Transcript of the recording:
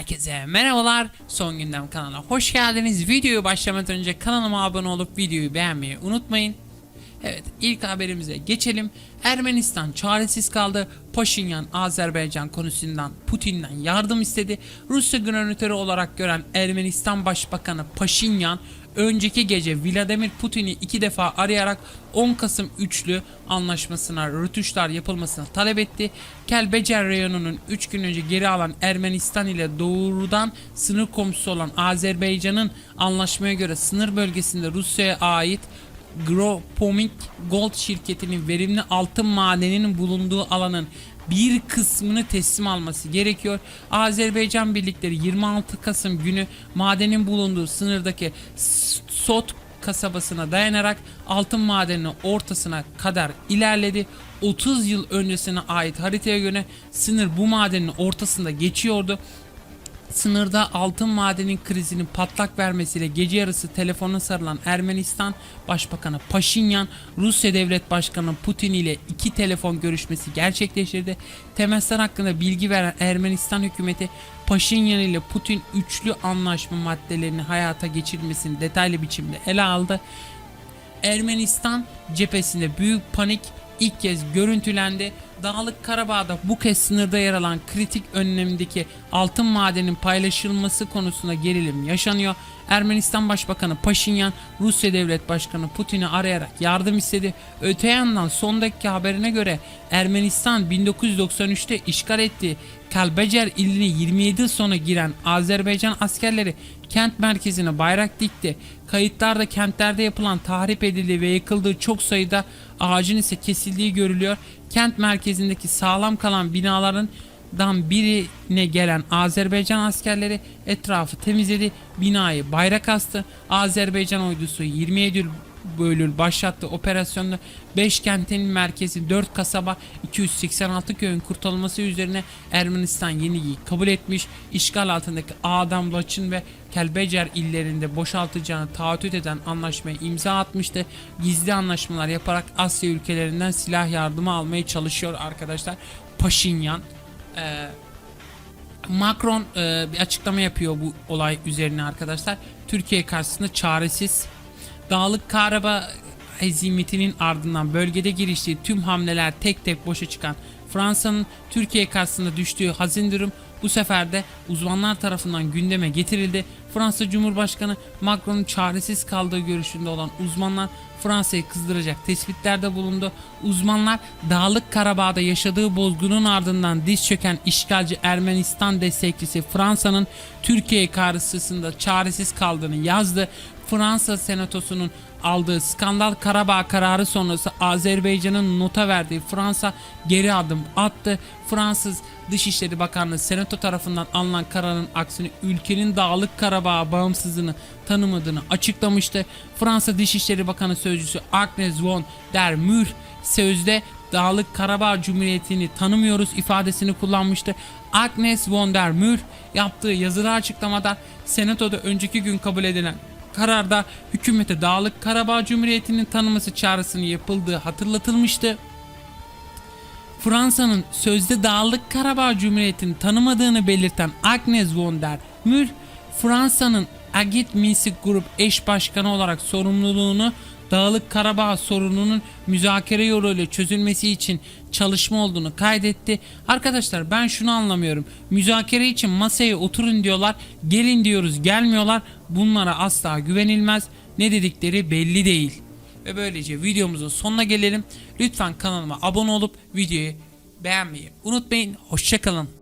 Herkese merhabalar. Son gündem kanalına hoş geldiniz. Videoyu başlamadan önce kanalıma abone olup videoyu beğenmeyi unutmayın. Evet ilk haberimize geçelim. Ermenistan çaresiz kaldı. Paşinyan Azerbaycan konusundan Putin'den yardım istedi. Rusya granatörü olarak gören Ermenistan Başbakanı Paşinyan önceki gece Vladimir Putin'i iki defa arayarak 10 Kasım üçlü anlaşmasına rötuşlar yapılmasını talep etti. Kelbecer reyonunun 3 gün önce geri alan Ermenistan ile doğrudan sınır komşusu olan Azerbaycan'ın anlaşmaya göre sınır bölgesinde Rusya'ya ait Gropomik Gold şirketinin verimli altın madeninin bulunduğu alanın bir kısmını teslim alması gerekiyor. Azerbaycan birlikleri 26 Kasım günü madenin bulunduğu sınırdaki Sot kasabasına dayanarak altın madeninin ortasına kadar ilerledi. 30 yıl öncesine ait haritaya göre sınır bu madenin ortasında geçiyordu. Sınırda altın madenin krizinin patlak vermesiyle gece yarısı telefona sarılan Ermenistan Başbakanı Paşinyan, Rusya Devlet Başkanı Putin ile iki telefon görüşmesi gerçekleştirdi. Temelsler hakkında bilgi veren Ermenistan hükümeti Paşinyan ile Putin üçlü anlaşma maddelerini hayata geçirmesini detaylı biçimde ele aldı. Ermenistan cephesinde büyük panik ilk kez görüntülendi. Dağlık Karabağ'da bu kez sınırda yer alan kritik önlemdeki altın madenin paylaşılması konusunda gerilim yaşanıyor. Ermenistan Başbakanı Paşinyan, Rusya Devlet Başkanı Putin'i arayarak yardım istedi. Öte yandan son dakika haberine göre Ermenistan 1993'te işgal ettiği Kalbecer ilini 27 yıl sonra giren Azerbaycan askerleri kent merkezine bayrak dikti. Kayıtlarda kentlerde yapılan tahrip edildiği ve yıkıldığı çok sayıda ağacın ise kesildiği görülüyor. Kent merkezindeki sağlam kalan binaların dan birine gelen Azerbaycan askerleri etrafı temizledi. Binayı bayrak astı. Azerbaycan ordusu 27 Eylül Eylül başlattığı operasyonda 5 kentin merkezi 4 kasaba 286 köyün kurtarılması üzerine Ermenistan yenilgiyi kabul etmiş. İşgal altındaki Adam, Laçın ve Kelbecer illerinde boşaltacağını taahhüt eden anlaşmaya imza atmıştı. Gizli anlaşmalar yaparak Asya ülkelerinden silah yardımı almaya çalışıyor arkadaşlar. Paşinyan ee, Macron e, bir açıklama yapıyor bu olay üzerine arkadaşlar. Türkiye karşısında çaresiz. Dağlık Karabağ hezimetinin ardından bölgede giriştiği tüm hamleler tek tek boşa çıkan Fransa'nın Türkiye karşısında düştüğü hazin durum bu sefer de uzmanlar tarafından gündeme getirildi. Fransa Cumhurbaşkanı Macron'un çaresiz kaldığı görüşünde olan uzmanlar Fransa'yı kızdıracak tespitlerde bulundu. Uzmanlar Dağlık Karabağ'da yaşadığı bozgunun ardından diz çöken işgalci Ermenistan destekçisi Fransa'nın Türkiye karşısında çaresiz kaldığını yazdı. Fransa Senatosu'nun aldığı skandal Karabağ kararı sonrası Azerbaycan'ın nota verdiği Fransa geri adım attı. Fransız Dışişleri Bakanlığı Senato tarafından alınan kararın aksine ülkenin Dağlık Karabağ bağımsızlığını tanımadığını açıklamıştı. Fransa Dışişleri Bakanı Sözcüsü Agnes von der Mühl sözde Dağlık Karabağ Cumhuriyeti'ni tanımıyoruz ifadesini kullanmıştı. Agnes von der Mühl yaptığı yazılı açıklamada Senato'da önceki gün kabul edilen kararda hükümete Dağlık Karabağ Cumhuriyeti'nin tanıması çağrısını yapıldığı hatırlatılmıştı. Fransa'nın sözde Dağlık Karabağ Cumhuriyeti'ni tanımadığını belirten Agnes von der Mühl, Fransa'nın Agit Minsik Grup eş başkanı olarak sorumluluğunu Dağlık Karabağ sorununun müzakere yoluyla çözülmesi için çalışma olduğunu kaydetti. Arkadaşlar ben şunu anlamıyorum. Müzakere için masaya oturun diyorlar. Gelin diyoruz gelmiyorlar. Bunlara asla güvenilmez. Ne dedikleri belli değil. Ve böylece videomuzun sonuna gelelim. Lütfen kanalıma abone olup videoyu beğenmeyi unutmayın. Hoşçakalın.